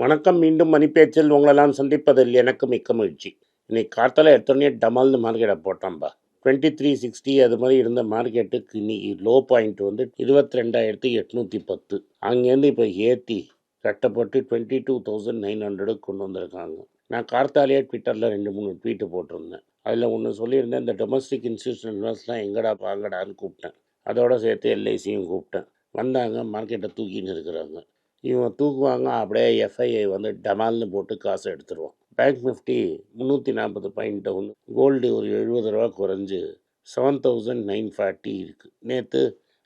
வணக்கம் மீண்டும் மணிப்பேச்சில் உங்களெல்லாம் சந்திப்பதில் எனக்கு மிக்க மகிழ்ச்சி. இன்னைக்கு கார்த்தால எடுத்தோடனே டமால்னு மார்க்கெட்டை போட்டோம்பா டுவெண்ட்டி த்ரீ சிக்ஸ்டி அது மாதிரி இருந்த மார்க்கெட்டுக்கு இன்னைக்கு லோ பாயிண்ட் வந்து இருபத்தி ரெண்டாயிரத்தி எட்நூற்றி பத்து. அங்கேருந்து இப்போ ஏற்றி கட்டப்பட்டு டுவெண்ட்டி டூ தௌசண்ட் நைன் ஹண்ட்ரடுக்கு கொண்டு வந்திருக்காங்க. நான் கார்த்தாலேயே ட்விட்டரில் ரெண்டு மூணு ட்வீட்டு போட்டிருந்தேன். அதில் ஒன்று சொல்லியிருந்தேன் இந்த டொமஸ்டிக் இன்ஸ்டியூஷனல் இன்வெஸ்ட்லாம் எங்கடா வாங்கடான்னு கூப்பிட்டேன். அதோட சேர்த்து எல்ஐசியும் கூப்பிட்டேன். வந்தாங்க மார்க்கெட்டை தூக்கின்னு இருக்கிறாங்க. இவன் தூக்குவாங்க அப்படியே எஃப்ஐஐ வந்து டமால்னு போட்டு காசு எடுத்துருவான். பேங்க் நிஃப்டி முந்நூற்றி நாற்பது பாயிண்ட் டவுன் கோல்டு ஒரு எழுபது ரூபா குறைஞ்சு செவன் தௌசண்ட் நைன் ஃபார்ட்டி இருக்குது நேற்று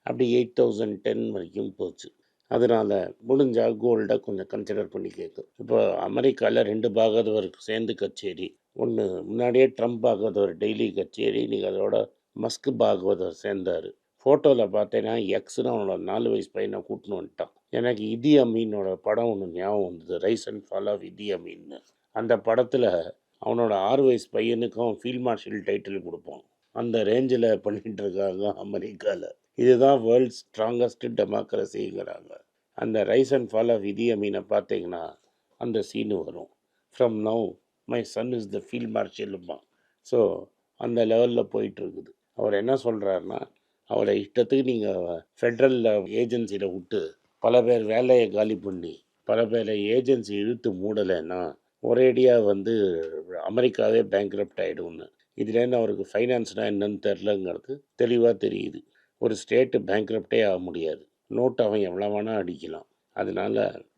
அப்படி எயிட் தௌசண்ட் டென் வரைக்கும் போச்சு. அதனால் முடிஞ்சால் கோல்டை கொஞ்சம் கன்சிடர் பண்ணி கேட்கும் இப்போ அமெரிக்காவில் ரெண்டு பாகதவருக்கு சேர்ந்து கச்சேரி ஒன்று முன்னாடியே ட்ரம்ப் பாகவதவர் டெய்லி கச்சேரி இன்றைக்கி அதோட மஸ்க் பாகவதர் சேர்ந்தார். ஃபோட்டோவில் பார்த்தேன்னா எக்ஸ்னு அவனோட நாலு வயசு பையனை கூட்டின்னு வந்துட்டான். எனக்கு இதி அமீனோட படம் ஒன்று ஞாபகம் வந்தது. ரைஸ் அண்ட் ஃபால் ஆஃப் இதி அமீன்னு. அந்த படத்தில் அவனோட ஆறு வயசு பையனுக்கும் ஃபீல்ட் மார்ஷல் டைட்டில் கொடுப்போம் அந்த ரேஞ்சில் பண்ணிகிட்டு இருக்காங்க அமெரிக்காவில் இதுதான் வேர்ல்ட்ஸ் ஸ்ட்ராங்கஸ்ட் டெமோக்ரஸிங்கிறாங்க. அந்த ரைஸ் அண்ட் ஃபால் ஆஃப் இதி அமீனை பார்த்தீங்கன்னா அந்த சீனு வரும். From now my son is the field மார்ஷலுமா so அந்த லெவலில் போயிட்டுருக்குது. அவர் என்ன சொல்கிறாருன்னா அவரை இஷ்டத்துக்கு நீங்கள் ஃபெட்ரல் ஏஜென்சியில் விட்டு பல பேர் வேலையை காலி பண்ணி பல பேரை ஏஜென்சி இழுத்து மூடலைன்னா ஒரேடியாக வந்து அமெரிக்காவே பேங்க்ரப்ட் ஆகிடும்னு இதுலேருந்து அவருக்கு ஃபைனான்ஸ்னால் என்னன்னு தெரிலங்கிறது தெளிவாக தெரியுது. ஒரு ஸ்டேட்டு பேங்க்ரப்டே ஆக முடியாது. நோட் அவன் எவ்வளோ வேணால் அடிக்கலாம். அதனால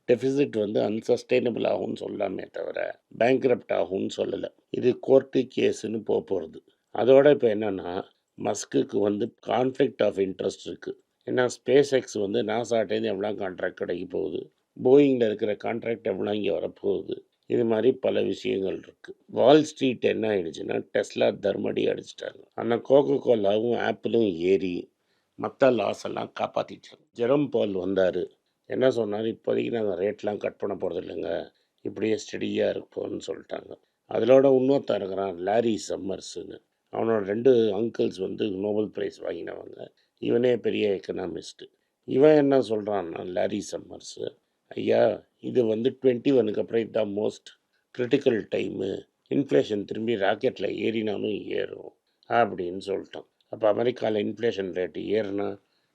டெபிசிட் வந்து அன்சஸ்டைனபிள் ஆகும்னு சொல்லாமே தவிர பேங்க்ரப்ட் ஆகும்னு சொல்லலை. இது கோர்ட்டு கேஸுன்னு போக போகிறது அதோட இப்போ என்னென்னா மஸ்குக்கு வந்து கான்ஃப்ளிக்ட் ஆஃப் இன்ட்ரெஸ்ட் இருக்குது ஏன்னா ஸ்பேஸ் எக்ஸ் வந்து நாசாட்டேருந்து எவ்வளோ கான்ட்ராக்ட் கிடைக்க போகுது. போயிங்கில் இருக்கிற கான்ட்ராக்ட் எவ்வளோ இங்கே வரப்போகுது. இது மாதிரி பல விஷயங்கள் இருக்குது வால் ஸ்ட்ரீட் என்ன ஆயிடுச்சுன்னா டெஸ்லா தர்மடி அடிச்சிட்டாங்க. ஆனால் கோகோ கோலாவும் ஆப்பிளும் ஏறி மற்ற லாஸ் எல்லாம் காப்பாற்றிட்டாங்க ஜெரம் பால் வந்தார். என்ன சொன்னார்? இப்போதைக்கு நாங்கள் ரேட்லாம் கட் பண்ண போகிறது இல்லைங்க. இப்படியே ஸ்டெடியாக இருப்போம்னு சொல்லிட்டாங்க. அதிலோட இன்னொருத்தான் இருக்கிறான் லாரி சம்மர்ஸுன்னு அவனோட ரெண்டு அங்கிள்ஸ் வந்து நோபல் ப்ரைஸ் வாங்கினவங்க. இவனே பெரிய எக்கனாமிஸ்ட்டு இவன் என்ன சொல்கிறான்னா லாரி சம்மர்ஸு ஐயா இது வந்து டுவெண்ட்டி ஒனுக்கு அப்புறம் இதுதான் மோஸ்ட் கிரிட்டிக்கல் டைமு இன்ஃப்ளேஷன் திரும்பி ராக்கெட்டில் ஏறினாலும் ஏறும் அப்படின்னு சொல்லிட்டான். அப்போ அமெரிக்காவில் இன்ஃப்ளேஷன் ரேட்டு ஏறுனா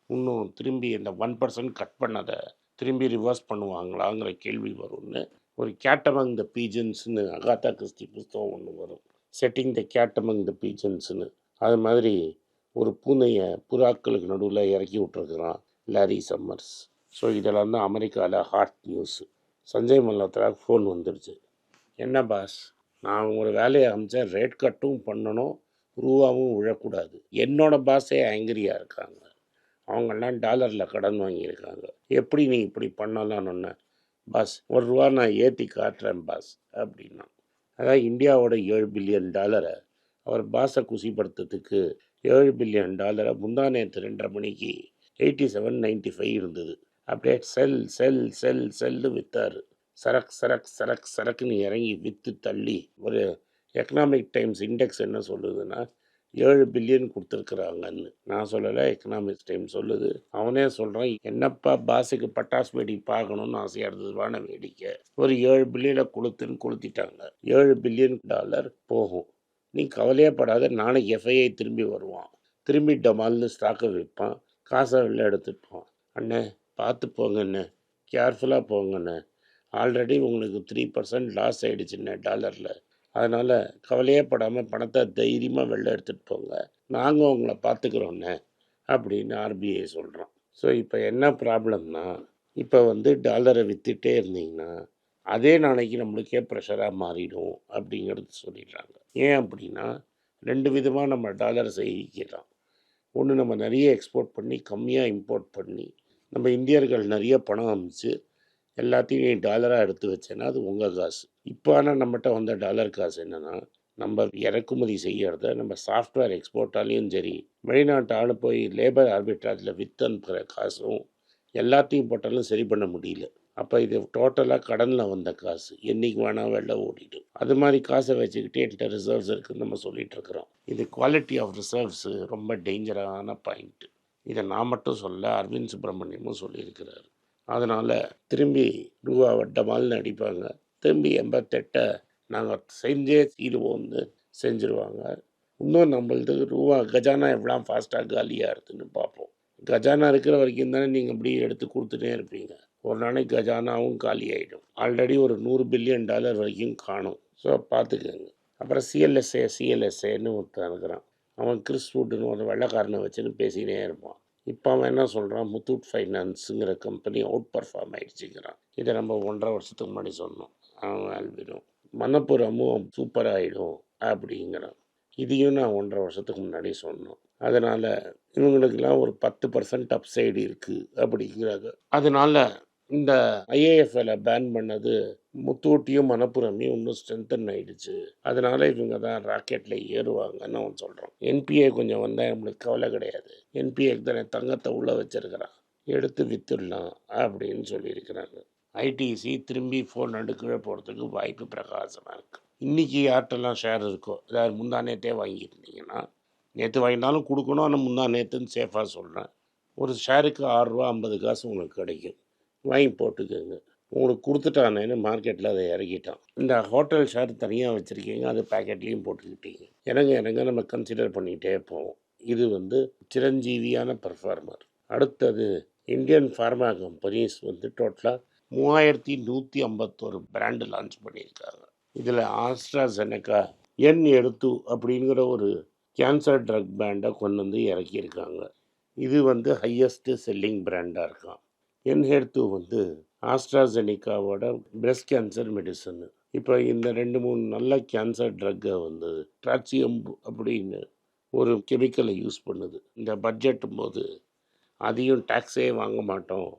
இன்னும் திரும்பி இந்த ஒன் பர்சன்ட் கட் பண்ணதை திரும்பி ரிவர்ஸ் பண்ணுவாங்களாங்கிற கேள்வி வரும்னு ஒரு கேட்டமங் த பீஜன்ஸ்னு அகாத்தா கிறிஸ்டி புஸ்தகம் ஒன்று வரும். செட்டிங் த கேட்டமங் த பீஜன்ஸ்னு அது மாதிரி ஒரு பூனையை புறாக்களுக்கு நடுவில் இறக்கி விட்டுருக்குறான் லாரி சம்மர்ஸ் ஸோ இதெல்லாம் தான் அமெரிக்காவில் hot news Sanjay Malhotra phone வந்துடுச்சு. என்ன பாஸ் நான் ஒரு வேலையை அமைச்சேன். ரேட் கட்டும் பண்ணணும். ரூபாவும் விழக்கூடாது. என்னோடய பாஸே ஆங்கிரியாக இருக்காங்க. அவங்கெல்லாம் டாலரில் கடன் வாங்கியிருக்காங்க. எப்படி நீ இப்படி பண்ணலான்னு பாஸ் ஒரு ரூபா நான் ஏற்றி காட்டுறேன் பாஸ் அப்படின்னா. அதான் இந்தியாவோட ஏழு பில்லியன் டாலரை அவர் பாஸை குசிப்படுத்துறதுக்கு ஏழு பில்லியன் டாலரை முந்தா நேற்று ரெண்டரை மணிக்கு எயிட்டி செவன் நைன்ட்டி ஃபைவ் இருந்தது. அப்படியே செல் செல் செல் செல்லு விற்றாரு சரக் சரக் சரக் சரக்குன்னு இறங்கி விற்று தள்ளி ஒரு எக்கனாமிக் டைம்ஸ் இண்டெக்ஸ் என்ன சொல்லுதுன்னா ஏழு பில்லியன் கொடுத்துருக்குறாங்கன்னு. நான் சொல்லலை எக்கனாமிக்ஸ் டைம் சொல்லுது. அவனே சொல்கிறான் என்னப்பா பாஸுக்கு பட்டாசு வெடி பார்க்கணும்னு ஆசையாக இருந்தது வான வேடிக்கை. ஒரு ஏழு பில்லியனை கொளுத்துன்னு கொளுத்திட்டாங்க. ஏழு பில்லியன் டாலர் போகும். நீ கவலையே படாத நாளைக்கு எஃப்ஐஐ திரும்பி வருவான். திரும்பி டமால்னு ஸ்டாக்கை விற்பான். காசை வெளில எடுத்துப்பான் அண்ணே பார்த்து போங்கண்ணே கேர்ஃபுல்லாக போங்கண்ணே ஆல்ரெடி உங்களுக்கு த்ரீ பர்சன்ட் லாஸ் ஆகிடுச்சுண்ணே டாலரில் அதனால் கவலையே படாமல் பணத்தை தைரியமாக வெளில எடுத்துகிட்டு போங்க. நாங்கள் உங்களை பார்த்துக்குறோண்ணே அப்படின்னு ஆர்பிஐ சொல்கிறோம் ஸோ இப்போ என்ன ப்ராப்ளம்னா இப்போ வந்து டாலரை விற்றுட்டே இருந்தீங்கன்னா அதே நாளைக்கு நம்மளுக்கே ப்ரெஷராக மாறிடும் அப்படிங்கிறது சொல்லிடுறாங்க. ஏன் அப்படின்னா ரெண்டு விதமாக நம்ம டாலரை செய்யலாம் ஒன்று நம்ம நிறைய எக்ஸ்போர்ட் பண்ணி கம்மியாக இம்போர்ட் பண்ணி நம்ம இந்தியர்கள் நிறைய பணம் அமைச்சு எல்லாத்தையும் டாலராக எடுத்து வச்சேன்னா அது உங்கள் காசு. இப்போ ஆனால் நம்மகிட்ட வந்த டாலர் காசு என்னென்னா நம்ம இறக்குமதி செய்கிறத நம்ம சாஃப்ட்வேர் எக்ஸ்போர்ட்டாலையும் சரி வெளிநாட்டு ஆள் போய் லேபர் ஆர்பிட்ராஜில் வித்து அனுப்புகிற காசும் எல்லாத்தையும் போட்டாலும் சரி பண்ண முடியல. அப்போ இது டோட்டலாக கடனில் வந்த காசு. என்றைக்கு வேணால் வெளில ஓடிடும் அது மாதிரி காசை வச்சுக்கிட்டே என்கிட்ட ரிசர்வ்ஸ் இருக்குதுன்னு நம்ம சொல்லிகிட்டு இருக்கிறோம். இது குவாலிட்டி ஆஃப் ரிசர்வ்ஸு ரொம்ப டேஞ்சரான பாயிண்ட்டு இதை நான் மட்டும் சொல்ல அரவிந்த் சுப்பிரமணியமும் சொல்லியிருக்கிறாரு. அதனால் திரும்பி ரூபா வட்டமால்னு அடிப்பாங்க. திரும்பி எண்பத்தெட்டை நாங்கள் செஞ்சே தீருவோம்னு செஞ்சுருவாங்க. இன்னும் நம்மளது ரூபா கஜானா எவ்வளோ ஃபாஸ்ட்டாக காலியாக இருக்குதுன்னு பார்ப்போம். கஜானா இருக்கிற வரைக்கும் தானே நீங்கள் இப்படி எடுத்து கொடுத்துட்டே இருப்பீங்க. ஒரு நாளைக்கு கஜானாவும் காலி ஆகிடும் ஆல்ரெடி ஒரு நூறு பில்லியன் டாலர் வரைக்கும் காணும். ஸோ பார்த்துக்கோங்க. அப்புறம் சிஎல்எஸ்ஏ சிஎல்எஸ்ஏன்னு ஒருத்தன் இருக்கிறான். அவன் கிறிஸ் வுட்னு ஒரு வெள்ளைக்காரனை வச்சுன்னு பேசினே இருப்பான். இப்போ அவன் என்ன சொல்கிறான் முத்தூட் ஃபைனான்ஸுங்கிற கம்பெனி அவுட் பர்ஃபார்ம் ஆகிடுச்சுங்கிறான் இதை நம்ம ஒன்றரை வருஷத்துக்கு முன்னாடி சொன்னோம். அவன் ஆல்பிடும் மணப்புறமும் சூப்பராக ஆகிடும் அப்படிங்கிறான். இதையும் நான் ஒன்றரை வருஷத்துக்கு முன்னாடி சொன்னோம். அதனால் இவங்களுக்கெல்லாம் ஒரு பத்து பர்சன்ட் அப்சைடு இருக்குது அப்படிங்கிறாங்க. அதனால் இந்த ஐஏஎஃப்எல பேன் பண்ணது முத்தூட்டியும் மணப்புறமையும் இன்னும் ஸ்ட்ரென்தன் ஆயிடுச்சு. அதனால இவங்க தான் ராக்கெட்டில் ஏறுவாங்கன்னு அவன் சொல்கிறான் என்பிஏ கொஞ்சம் வந்தால் நம்மளுக்கு கவலை கிடையாது. என்பிஏக்கு தானே தங்கத்தை உள்ளே வச்சிருக்கிறான். எடுத்து வித்துடலாம் அப்படின்னு சொல்லியிருக்கிறாங்க. ஐடிசி திரும்பி ஃபோன் அடுக்கவே போகிறதுக்கு வாய்ப்பு பிரகாசமாக இருக்குது இன்றைக்கி யார்கிட்டலாம் ஷேர் இருக்கோ அதாவது முந்தா நேற்றே வாங்கியிருந்தீங்கன்னா நேற்று வாங்கினாலும் கொடுக்கணும் ஆனால் முந்தா நேற்றுன்னு சேஃபாக சொல்கிறேன் ஒரு ஷேருக்கு ஆறுரூவா ஐம்பது காசு உங்களுக்கு கிடைக்கும். வாங்கி போட்டுக்கோங்க. உங்களுக்கு கொடுத்துட்டானேன்னு மார்க்கெட்டில் அதை இறக்கிட்டான். இந்த ஹோட்டல் ஷேர் தனியாக வச்சுருக்கீங்க அது பேக்கெட்லேயும் போட்டுக்கிட்டீங்க. இறங்க இறங்க நம்ம கன்சிடர் பண்ணிகிட்டே போவோம். இது வந்து சிரஞ்சீவியான பர்ஃபார்மர் அடுத்தது இந்தியன் ஃபார்மா கம்பெனிஸ் வந்து டோட்டலாக மூவாயிரத்தி நூற்றி ஐம்பத்தோரு பிராண்டு லான்ச் பண்ணியிருக்காங்க. இதில் ஆஸ்ட்ராசெனக்கா என் எடுத்து அப்படிங்கிற ஒரு கேன்சர் ட்ரக் பிராண்டை கொண்டு வந்து இறக்கியிருக்காங்க. இது வந்து ஹையஸ்ட்டு செல்லிங் பிராண்டாக இருக்கான் என்ஹெர்த்து வந்து ஆஸ்ட்ராசெனிக்காவோட பிரஸ்ட் கேன்சர் மெடிசன் இப்போ இந்த ரெண்டு மூணு நல்ல கேன்சர் ட்ரக்கை வந்து ட்ராச்சியம் அப்படின்னு ஒரு கெமிக்கலை யூஸ் பண்ணுது. இந்த பட்ஜெட்டும் போது அதையும் டேக்ஸே வாங்க மாட்டோம்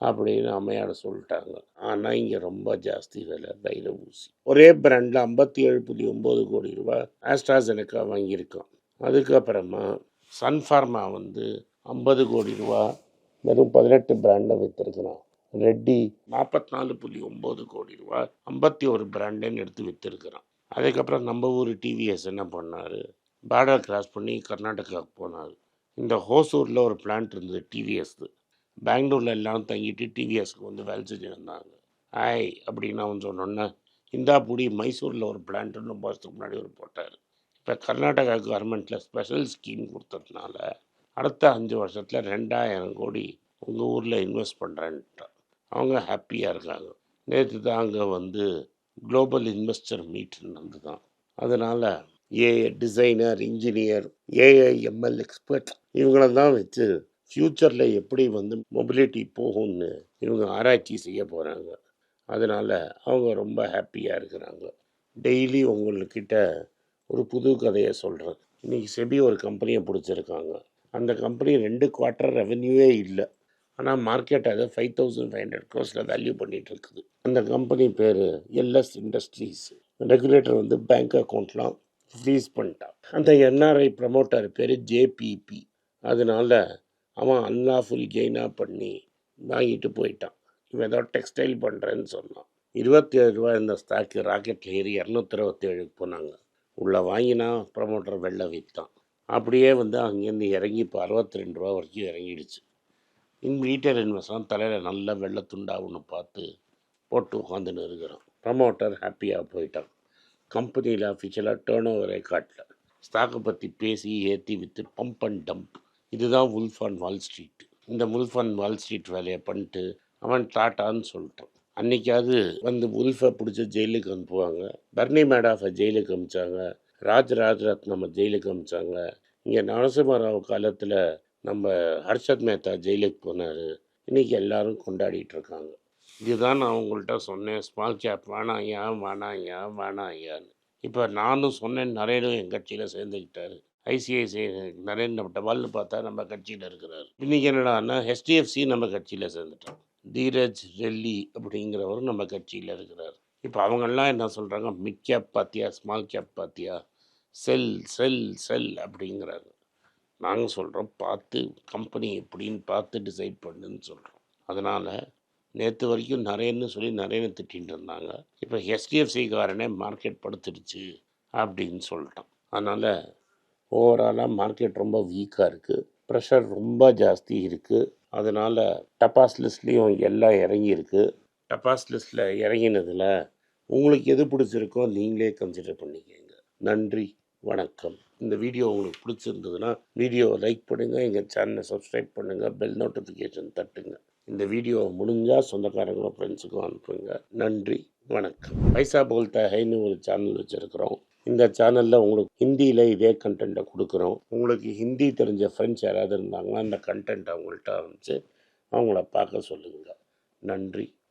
அப்படின்னு அம்மையார் சொல்லிட்டாங்க. ஆனால் இங்கே ரொம்ப ஜாஸ்தி விலை தைல ஊசி. ஒரே பிராண்டில் ஐம்பத்தி ஏழு புள்ளி ஒம்பது கோடி ரூபா ஆஸ்ட்ராசெனக்கா வாங்கியிருக்கோம் அதுக்கப்புறமா சன்ஃபார்மா வந்து ஐம்பது கோடி ரூபா வெறும் பதினெட்டு பிராண்டில் விற்றுருக்குறான் ரெட்டி நாற்பத்தி நாலு புள்ளி ஒம்பது கோடி ரூபா ஐம்பத்தி ஒரு பிராண்டுன்னு எடுத்து விற்றுருக்குறான் அதுக்கப்புறம் நம்ம ஊர் டிவிஎஸ் என்ன பண்ணார்? பார்டர் கிராஸ் பண்ணி கர்நாடகாவுக்கு போனார். இந்த ஹோசூரில் ஒரு பிளான்ட் இருந்தது டிவிஎஸ்து பெங்களூரில் எல்லாரும் தங்கிட்டு டிவிஎஸ்க்கு வந்து வேலை செஞ்சு இருந்தாங்க. ஆய் அப்படின்னு அவன் சொன்னோன்னே இந்தா புடி மைசூரில் ஒரு பிளான்ட் ரொம்ப வருஷத்துக்கு முன்னாடி ஒரு போட்டார். இப்போ கர்நாடகா கவர்மெண்ட்டில் ஸ்பெஷல் ஸ்கீம் கொடுத்ததுனால அடுத்த அஞ்சு வருஷத்தில் ரெண்டாயிரம் கோடி உங்கள் ஊரில் இன்வெஸ்ட் பண்ணுறேன்ட்டான் அவங்க ஹாப்பியாக இருக்காங்க. நேற்று தான் அங்கே வந்து குளோபல் இன்வெஸ்டர் மீட் நடந்து தான் அதனால் AI designer engineer AI ML expert இவங்கள தான் வச்சு ஃப்யூச்சரில் எப்படி வந்து மொபிலிட்டி போகும்னு இவங்க ஆராய்ச்சி செய்ய போகிறாங்க அதனால் அவங்க ரொம்ப ஹாப்பியாக இருக்கிறாங்க. டெய்லி உங்கள்கிட்ட ஒரு புது கதையை சொல்கிறேன் இன்றைக்கி செபி ஒரு கம்பெனியை பிடிச்சிருக்காங்க. அந்த கம்பெனி ரெண்டு குவார்ட்டர் ரெவென்யூவே இல்லை. ஆனால் மார்க்கெட் அதை ஃபைவ் தௌசண்ட் ஃபைவ் ஹண்ட்ரட் க்ரோஸில் வேல்யூ பண்ணிகிட்டு இருக்குது அந்த கம்பெனி பேர் எல்எஸ் இண்டஸ்ட்ரீஸ் ரெகுலேட்டர் வந்து பேங்க் அக்கௌண்ட்லாம் ஃப்ரீஸ் பண்ணிட்டான். அந்த என்ஆர்ஐ ப்ரமோட்டர் பேர் ஜேபிபி அதனால அவன் அன்லாஃபுல் கெயினாக பண்ணி வாங்கிட்டு போயிட்டான். இவன் ஏதோ டெக்ஸ்டைல் பண்ணுறேன்னு சொன்னான். இருபத்தி ஏழு ரூபா இந்த ஸ்டாக்கு ராக்கெட்டில் ஏறி இரநூத்தி இருபத்தேழுக்கு போனாங்க. உள்ளே வாங்கினா ப்ரமோட்டர் வெளில விற்றான் அப்படியே வந்து அங்கேருந்து இறங்கி இப்போ அறுபத்தி ரெண்டு ரூபா வரைக்கும் இறங்கிடுச்சு. இன் ரீட்டைல் இன்வெஸ்ட்லாம் தலையில் நல்ல வெள்ளை துண்டாக ஒன்று பார்த்து போட்டு உட்காந்துன்னு இருக்கிறோம் ப்ரமோட்டர் ஹாப்பியாக போயிட்டான். கம்பெனியில் அஃபிஷியலாக டேர்ன் ஓவரே காட்டல ஸ்டாக்கை பற்றி பேசி ஏற்றி விற்று பம்ப் அண்ட் டம்ப் இதுதான் உல்ஃப் அண்ட் வால் ஸ்ட்ரீட் இந்த உல்ஃப் அண்ட் வால் ஸ்ட்ரீட் வேலையை பண்ணிட்டு அவன் டாட்டான்னு சொல்லிட்டான். அன்றைக்காவது வந்து உல்ஃபை பிடிச்சி ஜெயிலுக்கு அனுப்புவாங்க. பர்னி மேடாஃபை ஜெயிலுக்கு அனுப்பிச்சாங்க. ராஜ் ராஜரத்னம் ஜெயிலுக்கு அமிச்சாங்க இங்கே நரசிம்மராவ் காலத்தில் நம்ம ஹர்ஷத் மேத்தா ஜெயிலுக்கு போனார். இன்றைக்கி எல்லாரும் கொண்டாடிட்டு இருக்காங்க. இதுதான் நான் உங்கள்கிட்ட சொன்னேன். ஸ்மால் கேப் வேணாம் ஐயா வேணாம் ஐயா வேணாம் ஐயான்னு இப்போ நானும் சொன்னேன் நரேனும் என் கட்சியில் சேர்ந்துக்கிட்டார். ஐசிஐசிஐ நரேன் நம்ம டபால்னு பார்த்தா நம்ம கட்சியில் இருக்கிறார். இன்றைக்கி என்னடான்னா ஹெச்டிஎஃப்சி நம்ம கட்சியில் சேர்ந்துட்டோம் தீரஜ் ரெல்லி அப்படிங்கிறவரும் நம்ம கட்சியில் இருக்கிறார். இப்போ அவங்கெல்லாம் என்ன சொல்கிறாங்க மிட் கேப் பார்த்தியா ஸ்மால் கேப் பார்த்தியா செல் செல் செல் அப்படிங்கிறாங்க. நாங்கள் சொல்கிறோம் பார்த்து கம்பெனி எப்படின்னு பார்த்து டிசைட் பண்ணுன்னு சொல்கிறோம் அதனால் நேற்று வரைக்கும் நிறையன்னு சொல்லி நிறையனு திட்டின்னு இருந்தாங்க. இப்போ ஹெச்டிஎஃப்சிக்காரனே மார்க்கெட் படுத்துடுச்சு அப்படின்னு சொல்லிட்டான். அதனால் ஓவராலாக மார்க்கெட் ரொம்ப வீக்காக இருக்குது ப்ரெஷர் ரொம்ப ஜாஸ்தி இருக்குது அதனால் டபாஸ் லிஸ்ட்லேயும் எல்லாம் இறங்கியிருக்கு. டபாஸ் லிஸ்ட்டில் இறங்கினதில் உங்களுக்கு எது பிடிச்சிருக்கோ நீங்களே கன்சிடர் பண்ணிக்கோங்க. நன்றி வணக்கம். இந்த வீடியோ உங்களுக்கு பிடிச்சிருந்ததுன்னா வீடியோவை லைக் பண்ணுங்கள் எங்கள் சேனலை சப்ஸ்கிரைப் பண்ணுங்கள் பெல் நோட்டிஃபிகேஷன் தட்டுங்க. இந்த வீடியோவை முடிஞ்சால் சொந்தக்காரங்களும் ஃப்ரெண்ட்ஸுக்கும் அனுப்புங்க. நன்றி வணக்கம். பைசா போல்தா ஹைன்னு ஒரு சேனல் வச்சுருக்கிறோம். இந்த சேனலில் உங்களுக்கு ஹிந்தியில் இதே கண்டென்ட்டை கொடுக்குறோம். உங்களுக்கு ஹிந்தி தெரிஞ்ச ஃப்ரெண்ட்ஸ் யாராவது இருந்தாங்கன்னா அந்த கண்டென்ட் அவங்கள்ட்ட அனுப்பிச்சு அவங்கள பார்க்க சொல்லுங்கள் நன்றி.